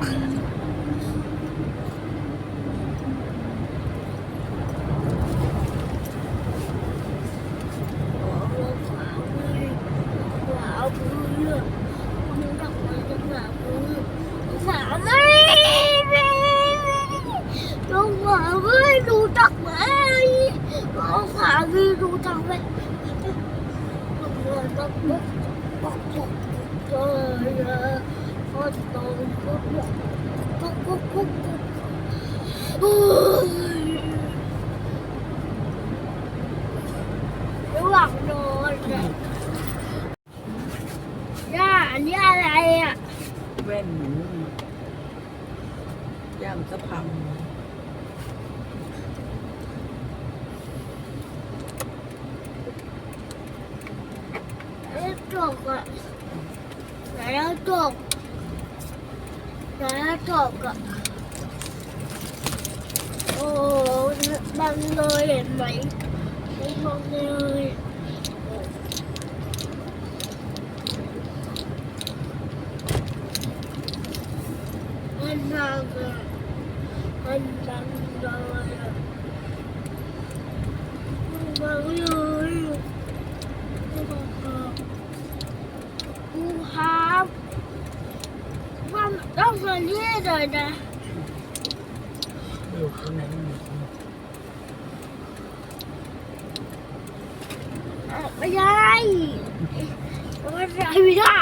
Fuck. ครับว่าต้องเรียนที่เลยนะอยู่ข้างใน ไม่ได้ไม่ได้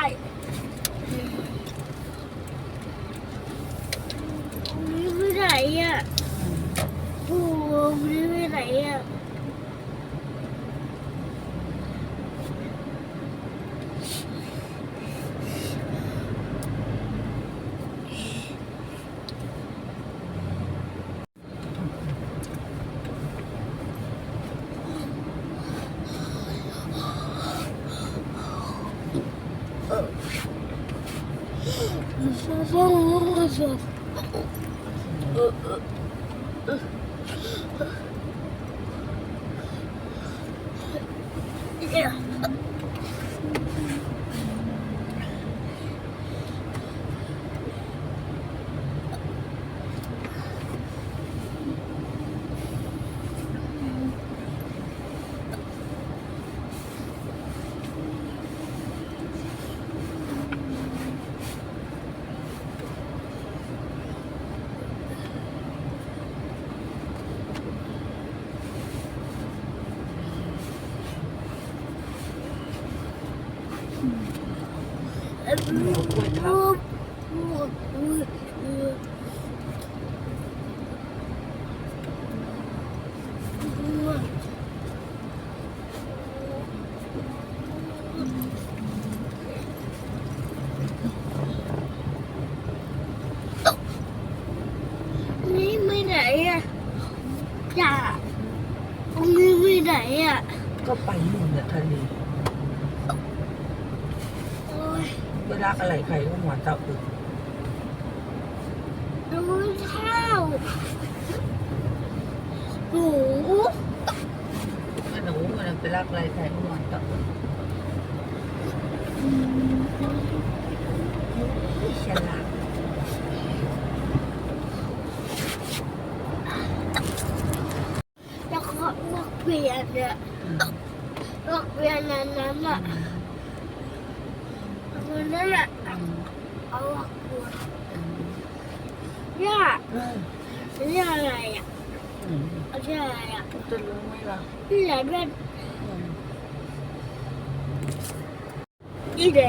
무서워. 이게야. นี่ไม่ไหนอะจ่าตรงนี้ไม่ไหนอะ ก็ไปนู่นน่ะทะเล โอ้ย เว ลาอะไรใครก็หัวเตาอึกดูข้าวหนูแม่หนูมันไปรักอะไรใครก็หัวเตาอึกฉลาดแล้วก็นกเปลี่ยนเนี่ยนกเปลี่ยนนั้นนั้นอะมั นนั่นแหละเอาอะกลัวย่าเออนี่อะไรอะอืมอันนี้อะไรอะจะรู้ไหมล่ะนี่แหละเป็นอืมนี่แหละ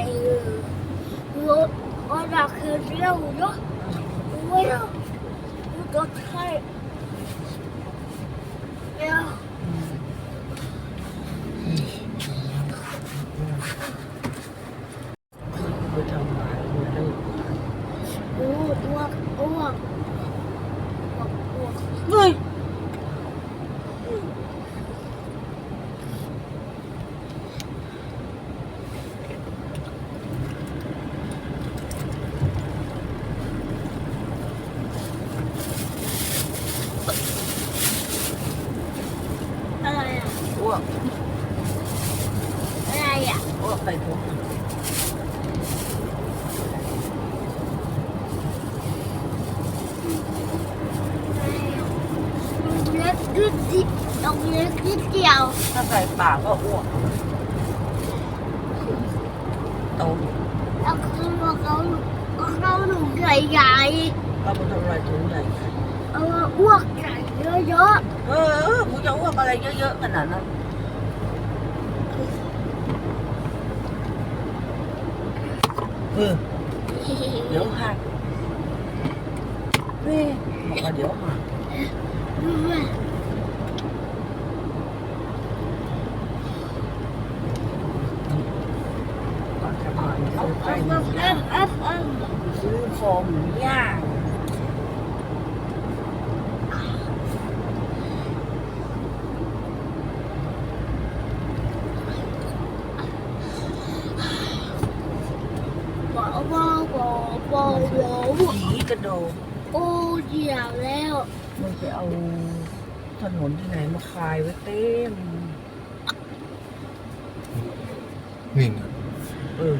รถรถคือเร็วเนาะเร็วรถใช่เร็ว ไปทำงานหัวเลิก อ้วกอ้วกอ้วกอ้วก เฮ้ย อะไรอะ อ้วกใส่ถุง เล็กนิดเดียวตรงเล็กนิดเดียว ถ้าใส่ ปากก็อ้วกโตแล้วคือว่าเขาเขาหนูใหญ่ใหญ่เราไปทำอะ บอกบอกบอกบอกผีกระโดดโอ้เดียวแล้วมันไปเอาถนนที่ไหนมาคายไว้เต็ม นี่ไง เออ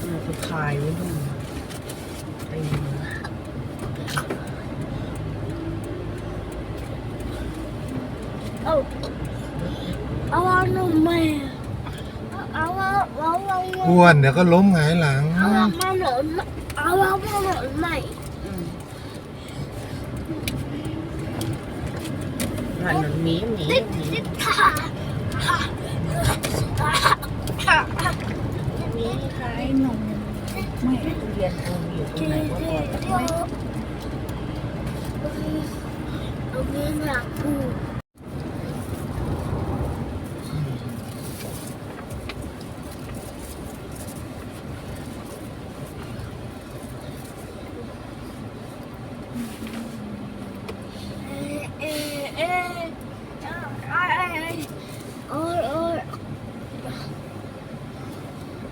มันไปคายไว้นู่นเต็ม เอา เอาว่าหนุ่มแม่เอาว่าเอาว่าอ้วนเดี๋ยวก็ล้มหงายหลัง เอาว่ามาหนุนเอาว่ามาหนุนใหม่อืมนั่นน่ะหมีหมีติดหมีติดขาขาขาขาหมีขายนมไม่ทุเรียนเอออยู่ตรงไหนวะพ่อเอาเงินหลักกู เอเอเอโอ้ยโอ้ย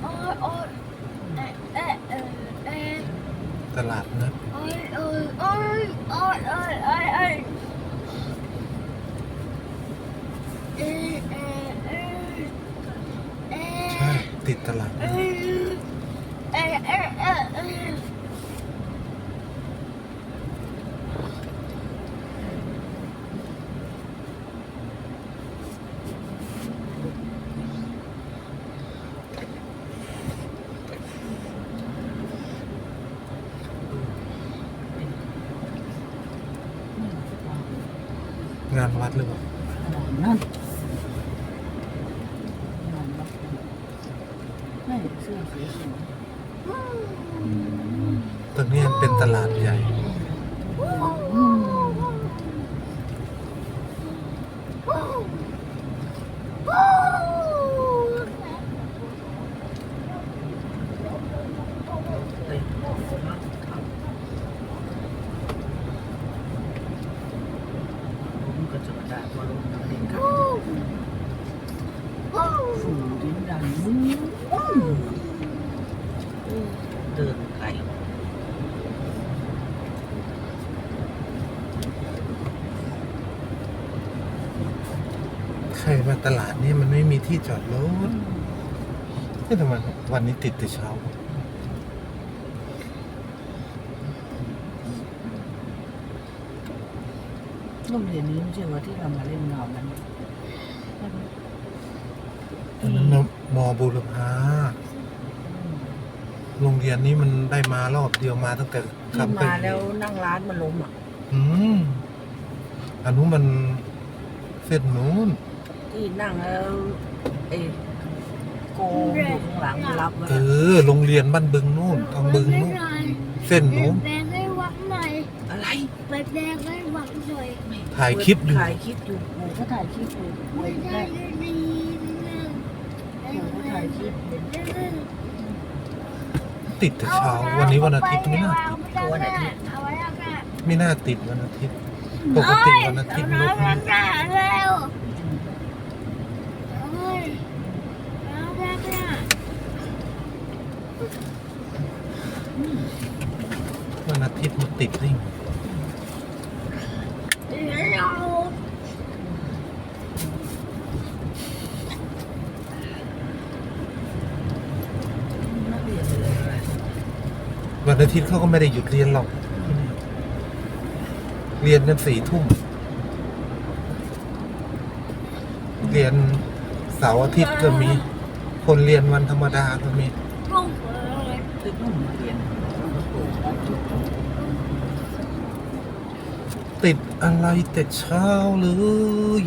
โอ้ยโอ้ยเอเอเอเอ ตลาดนัด โอ้ยโอ้ยโอ้ยโอ้ยโอ้ยโอ้ยโอ้ยเอเอเอเอ ใช่ ติดตลาด เอ นัด เอเอเอเอ งานวัดหรือเปล่า นั่นไม่เสื้อสีสวย ตรงนี้มันเป็นต ลาดใหญ่ เต็มผมก็จะด่าว่าลงมาเด็กครับฝูงดิ้นดังมึงเดินไกล ใครมาตลาดนี่มันไม่มีที่จอดรถเอ๊ะทำไมวันนี้ติดแต่เช้าโรงเรียนนี้ไม่ใช่ว่าที่เรามาเล่นเงามันอันนั้นน่ะมอบุรพาโรงเรียนนี้มันได้มารอบเดียวมาตั้งแต่ที่คำไปมาแล้วนั่งร้านมันล้มอะอืมอันนู้นมันเส้นนู้น ที่นั่งแล้วไอ้โกงอยู่ข้างหลังรับไว้เออโรงเรียนบ้านบึงนู่นทางบึงนู่นเส้นนู้นแดงให้วังหน่อยอะไรไปแดงให้วังหน่อยถ่ายคลิปอยู่ถ่ายคลิปอยู่โอ้ก็ถ่ายคลิปอยู่ไม่ไม่ได้ได้ดีนะโอ้ก็ถ่ายคลิปอยู่ติดแต่เช้าวันนี้วันอาทิตย์ไม่น่าติดวันอาทิตย์เอาไว้แล้วกันไม่น่าติดวันอาทิตย์ปกติวันอาทิตย์รถเอาไม่น้ันอาทิตย์มันติดริงวันอาทิตย์เขาก็ไม่ได้หยุดเรียนหรอก เรียนกันสี่ทุ่ม เรียนเสาร์อาทิตย์ก็มี คนเรียนวันธรรมดาก็มี ถึงนู่นเรียน ติดอะไรแต่เช้าเลย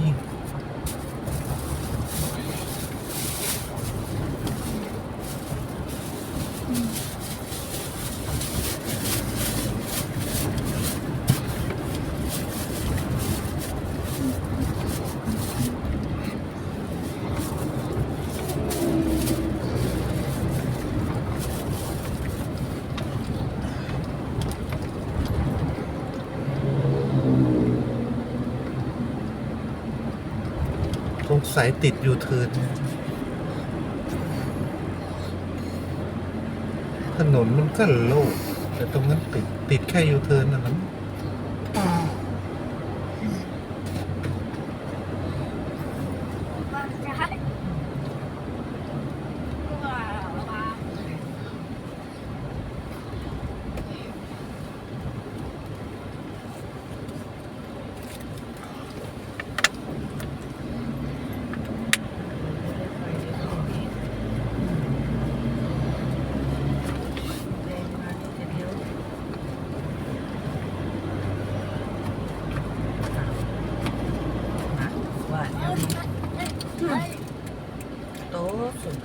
สงสัย คืน ถนนมันก็โล่งแต่ตรงนั้นติดติดแค่ยูเทิร์นนะมัน มาจะให้ว้าวว้าว ว่า เอ้ยเอ้ย โต๊ะสุด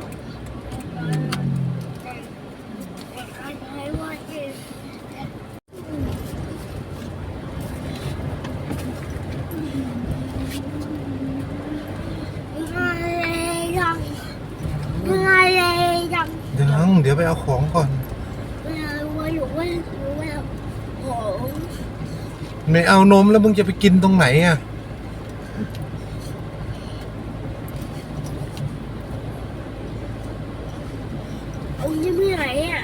ให้ว่าเจ็บยังไงยังยังไงยัง ยังเดี๋ยวไปเอาของก่อนเวลาว่าอยู่ว่าอยู่ว่าของ ไม่เอานมแล้วมึงจะไปกินตรงไหนอะ องค์ยังไม่ไหนอะ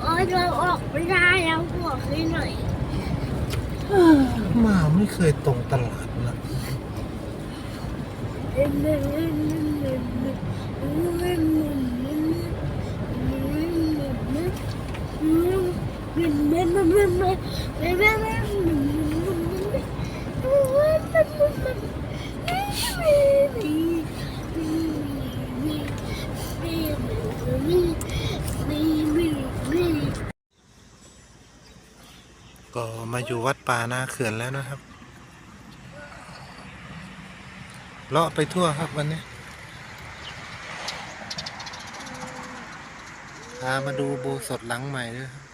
โอ้ยเราออกไม่ได้แล้วบอกให้หน่อย มาไม่เคยตรงตลาดนะ ก็มาอยู่วัดป่านาเขื่อนแล้วนะครับ เลาะไปทั่วครับวันนี้พามาดูโบสถ์หลังใหม่ด้วยครับ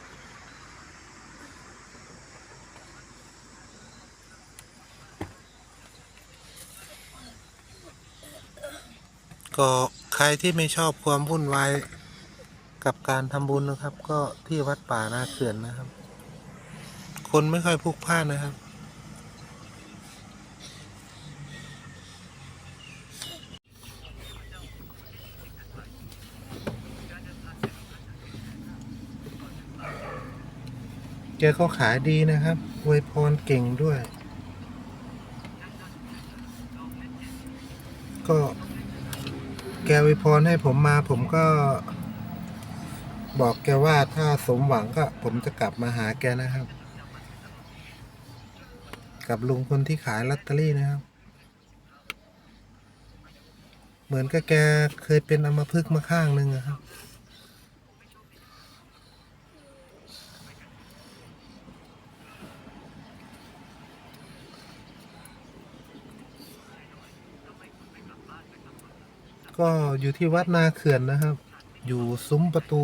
ก็ใครที่ไม่ชอบความวุ่นวายกับการทำบุญนะครับ ก็ที่วัดป่านาเขื่อนนะครับ คนไม่ค่อยพลุกพล่านนะครับ แกก็ขายดีนะครับอวยพรเก่งด้วย ก็ แกวิพรให้ผมมา ผมก็ บอกแกว่าถ้าสมหวังก็ ผมจะกลับมาหาแกนะครับ กับลุงคนที่ขายลอตเตอรี่นะครับ เหมือนกับแกเคยเป็นอัมพึกมาข้างหนึ่งนะครับ ก็อยู่ที่วัดนาเขื่อนนะครับ อยู่ซุ้มประตู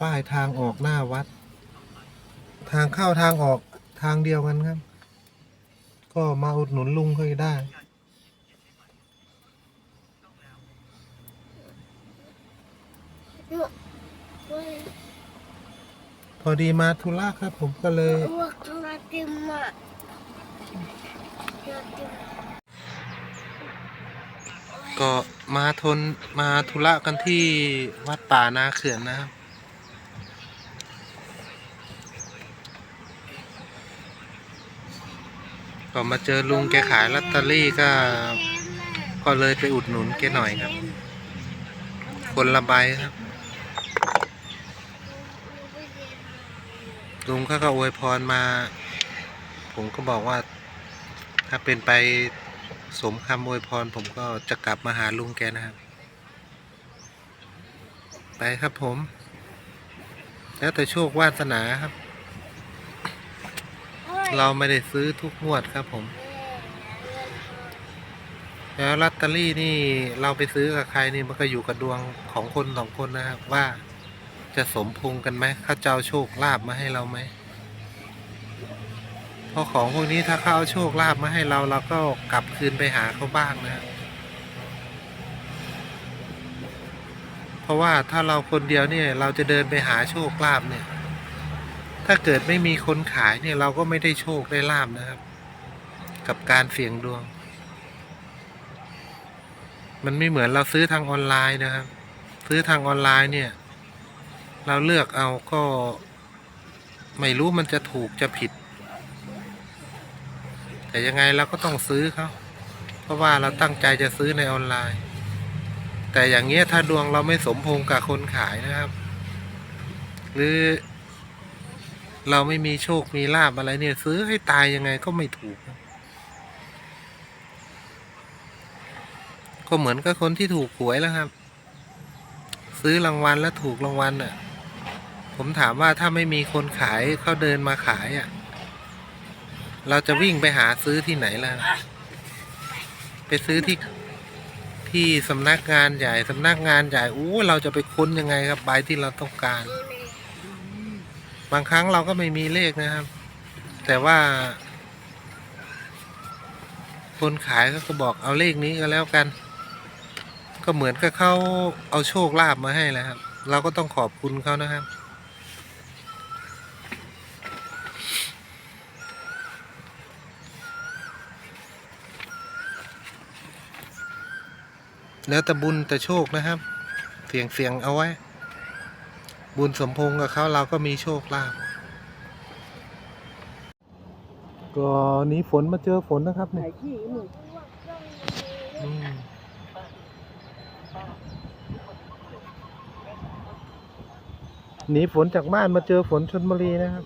ป้ายทางออกหน้าวัด ทางเข้าทางออกทางเดียวกันครับ ก็มาอุดหนุนลุงเคยได้พอดีมาธุระครับผมก็เลยอ้วกมา ก็มาทนมาธุระกันที่วัดป่านาเขื่อนนะครับ ก็มาเจอลุงแกขายลอตเตอรี่ก็ ก็เลยไปอุดหนุนแกหน่อยครับ คนละใบครับ ลุงเขาก็อวยพรมา ผมก็บอกว่าถ้าเป็นไป สมคำอวยพรผมก็จะกลับมาหาลุงแกนะครับ ไปครับผม แล้วแต่โชควาสนาครับ เราไม่ได้ซื้อทุกงวดครับผม แล้วลอตเตอรี่นี่เราไปซื้อกับใครนี่มันก็อยู่กับดวงของคนสองคนนะครับ ว่าจะสมพงกันไหมเขาจะเอาโชคลาภมาให้เราไหม ราะของพวกนี้ถ้าเขาเอาโชคลาภมาให้เราเราก็กลับคืนไปหาเขาบ้างนะเพราะว่าถ้าเราคนเดียวเนี่ยเราจะเดินไปหาโชคลาภเนี่ย ถ้าเกิดไม่มีคนขายเนี่ยเราก็ไม่ได้โชคได้ลาบนะครับ กับการเสี่ยงดวง มันไม่เหมือนเราซื้อทางออนไลน์นะครับ ซื้อทางออนไลน์เนี่ย เราเลือกเอาก็ ไม่รู้มันจะถูกจะผิด แต่ยังไงเราก็ต้องซื้อเขาเพราะว่าเราตั้งใจจะซื้อในออนไลน์ แต่อย่างเงี้ยถ้าดวงเราไม่สมพงกับคนขายนะครับ หรือ เราไม่มีโชคมีลาบอะไรเนี่ย ซื้อให้ตายยังไงก็ไม่ถูก ก็เหมือนกับคนที่ถูกหวยแล้วครับ ซื้อรางวัลแล้วถูกรางวัลอะ ผมถามว่าถ้าไม่มีคนขายเขาเดินมาขายอะ เราจะวิ่งไปหาซื้อที่ไหนล่ะ ไปซื้อที่ที่สำนักงานใหญ่สำนักงานใหญ่อู้เราจะไปค้นยังไงครับใบที่เราต้องการ บางครั้งเราก็ไม่มีเลขนะครับ แต่ว่า คนขายก็บอกเอาเลขนี้ก็แล้วกัน ก็เหมือนกับเขาเอาโชคลาภมาให้แล้วครับ เราก็ต้องขอบคุณเขานะครับ แล้วแต่บุญแต่โชคนะครับ เสียงเสียงเอาไว้ บุญสมพงษ์กับเขาเราก็มีโชคลาภก็หนี้ฝนมาเจอฝนนะครับเนี่ยหนีฝนจากบ้านมาเจอฝนชนบุรีนะครับ